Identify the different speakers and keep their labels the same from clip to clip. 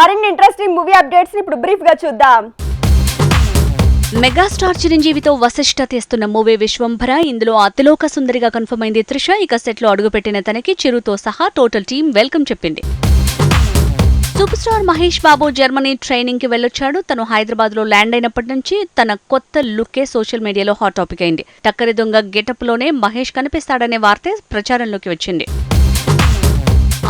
Speaker 1: మరిన్ని interesting movie updates ఇప్పుడు బ్రీఫ్గా చూద్దాం.
Speaker 2: మెగాస్టార్ చిరంజీవితో వశిష్ట తీస్తున్న మూవీ విశ్వంభర. ఇందులో అతిలోక సుందరిగా కన్ఫర్మ్ అయింది త్రిష. ఇక సెట్లో అడుగుపెట్టిన తనకి చిరుతో సహా టోటల్ టీం వెల్కమ్ చెప్పింది. Super star Mahesh Babu Germany ట్రైనింగ్కి వెళ్ళొచ్చాడు. తను హైదరాబాద్లో ల్యాండ్ అయినప్పటి నుంచి తన కొత్త లుక్కే సోషల్ మీడియాలో హాట్ టాపిక్ అయింది. టక్కరి దొంగ గెటప్లోనే మహేష్ కనిపిస్తాడనే వార్త ప్రచారంలోకి వచ్చింది.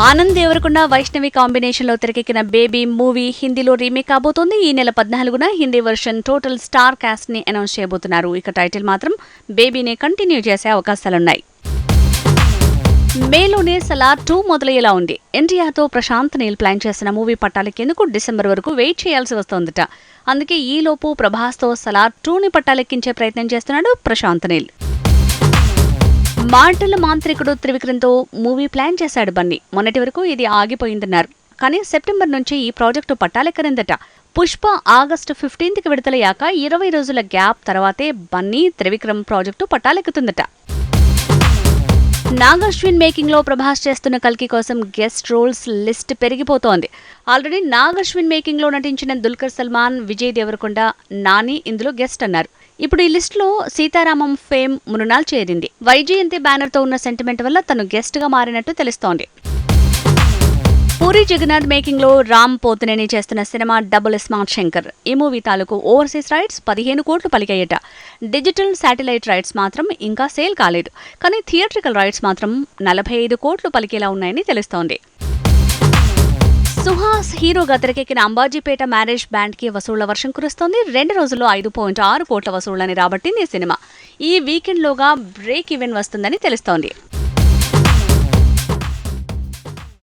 Speaker 2: ఆనంద్ దేవరకొండ వైష్ణవి కాంబినేషన్లో తెరకెక్కిన బేబీ మూవీ హిందీలో రీమేక్ కాబోతోంది. ఈ నెల పద్నాలుగున హిందీ వర్షన్ టోటల్ స్టార్ కాస్ట్ని అనౌన్స్ చేయబోతున్నారు. ఇక టైటిల్ మాత్రం బేబీనే కంటిన్యూ చేసే అవకాశాలున్నాయి. మేలోనే సలార్ టూ మొదలయ్యేలా ఉంది. ఎన్టీఆర్తో ప్రశాంత్ నీల్ ప్లాన్ చేసిన మూవీ పట్టాలెక్కేందుకు డిసెంబర్ వరకు వెయిట్ చేయాల్సి వస్తోందట. అందుకే ఈలోపు ప్రభాస్తో సలార్ టూని పట్టాలెక్కించే ప్రయత్నం చేస్తున్నాడు ప్రశాంత్ నీల్. మాటల మాంత్రికుడు త్రివిక్రమ్తో మూవీ ప్లాన్ చేశాడు బన్నీ. మొన్నటి వరకు ఇది ఆగిపోయిందన్నారు. కానీ సెప్టెంబర్ నుంచి ఈ ప్రాజెక్టు పట్టాలెక్కరిందట పుష్ప ఆగస్టు ఫిఫ్టీన్త్కి విడుదలయ్యాక ఇరవై రోజుల గ్యాప్ తర్వాతే బన్నీ త్రివిక్రమ్ ప్రాజెక్టు పట్టాలెక్కుతుందట. నాగశ్విన్ మేకింగ్లో ప్రభాస్ చేస్తున్న కల్కి కోసం గెస్ట్ రోల్స్ లిస్ట్ పెరిగిపోతోంది. ఆల్రెడీ నాగశ్విన్ మేకింగ్లో నటించిన దుల్కర్ సల్మాన్ విజయ్ దేవరకొండ నాని ఇందులో గెస్ట్ అన్నారు. ఇప్పుడు ఈ లిస్ట్లో సీతారామం ఫేమ్ మృణాల్ చేరింది. వైజయంతి బ్యానర్తో ఉన్న సెంటిమెంట్ వల్ల తను గెస్ట్గా మారినట్టు తెలుస్తోంది. పూరి జగన్నాథ్ మేకింగ్లో రామ్ పోతునేని చేస్తున్న సినిమా డబుల్ స్మార్ట్ శంకర్. ఈ మూవీ తాలూకు ఓవర్సీస్ రైట్స్ పదిహేను కోట్లు పలికాయట. డిజిటల్ శాటిలైట్ రైట్స్ మాత్రం ఇంకా సేల్ కాలేదు. కానీ థియేట్రికల్ రైట్స్ మాత్రం నలభై ఐదు కోట్లు పలికేలా ఉన్నాయని తెలుస్తోంది. సుహాస్ హీరోగా తెరకెక్కిన అంబాజీపేట మ్యారేజ్ బ్యాండ్కి వసూళ్ళ వర్షం కురుస్తోంది. రెండు రోజుల్లో ఐదు పాయింట్ ఆరు కోట్ల వసూళ్ళని రాబట్టింది ఈ సినిమా. ఈ వీకెండ్ లోగా బ్రేక్ ఈవెన్ వస్తుందని తెలుస్తోంది.